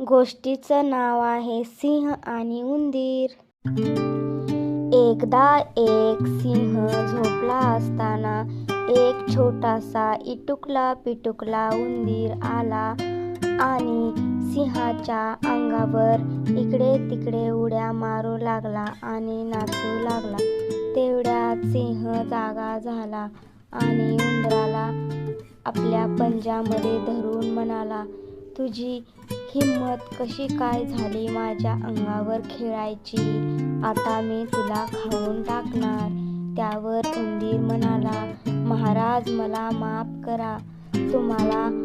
गोष्टीचं नाव आहे सिंह आणि उंदीर. एकदा एक सिंह झोपला असताना एक छोटासा इटुकला पिटुकला उंदीर आला आणि सिंहाच्या अंगावर इकडे तिकडे उड्या मारू लागला आणि नाचू लागला. तेवढ्यात सिंह जागा झाला आणि उंदराला आपल्या पंजामध्ये धरून म्हणाला तुझी हिम्मत कशी काय झाली माझ्या अंगावर खेळायची? आता मी तुला खाऊन टाकणार. त्यावर उंदीर म्हणाला महाराज मला माफ करा. तुम्हाला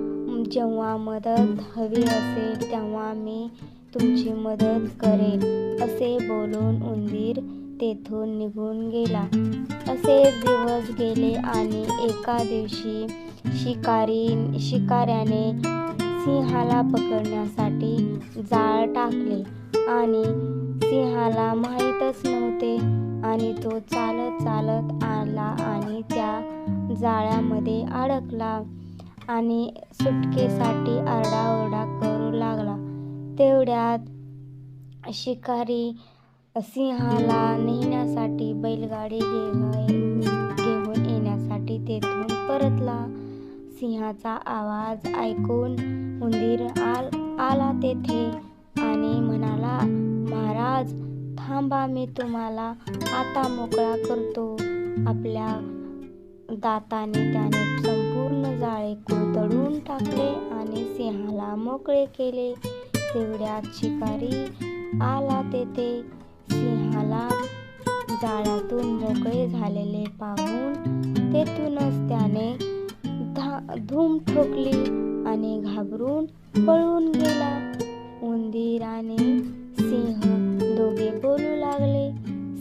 जेव्हा मदत हवी असेल तेव्हा मी तुमची मदत करेन असे बोलून उंदीर तेथून निघून गेला. असे दिवस गेले आणि एका दिवशी शिकारी शिकाऱ्याने सिंहाला पकडण्यासाठी जाळ टाकले आणि सिंहाला माहीतच नव्हते आणि तो चालत चालत आला आणि त्या जाळ्यामध्ये अडकला आणि सुटकेसाठी आरडाओरडा करू लागला. तेवढ्यात शिकारी सिंहाला नेण्यासाठी बैलगाडी घेऊन घेऊन येण्यासाठी तेथून परतला. सिंहाचा आवाज ऐकून उंदीर आल आला तेथे आणि म्हणाला महाराज थांबा मी तुम्हाला आता मोकळा करतो. आपल्या दाताने त्याने संपूर्ण जाळे कुरतडून टाकले आणि सिंहाला मोकळे केले. तेवढ्यात शिकारी आला तेथे. सिंहाला जाळ्यातून मोकळे झालेले पाहून तेथूनच त्याने धा धूम ठोकली आणि घाबरून पळून गेला. उंदीर आणि सिंह दोघे बोलू लागले.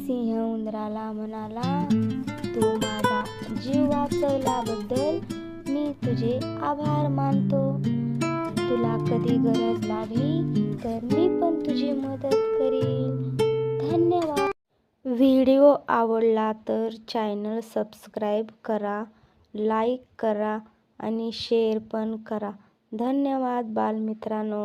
सिंह उंदराला म्हणाला तू माझा जीव वाचवल्याबद्दल मी तुझे आभार मानतो. तुला कधी गरज लागली तर मी पण तुझी मदत करेन. धन्यवाद. व्हिडिओ आवडला तर चॅनल सबस्क्राईब करा लाईक करा आणि शेअर पण करा. धन्यवाद बालमित्रांनो.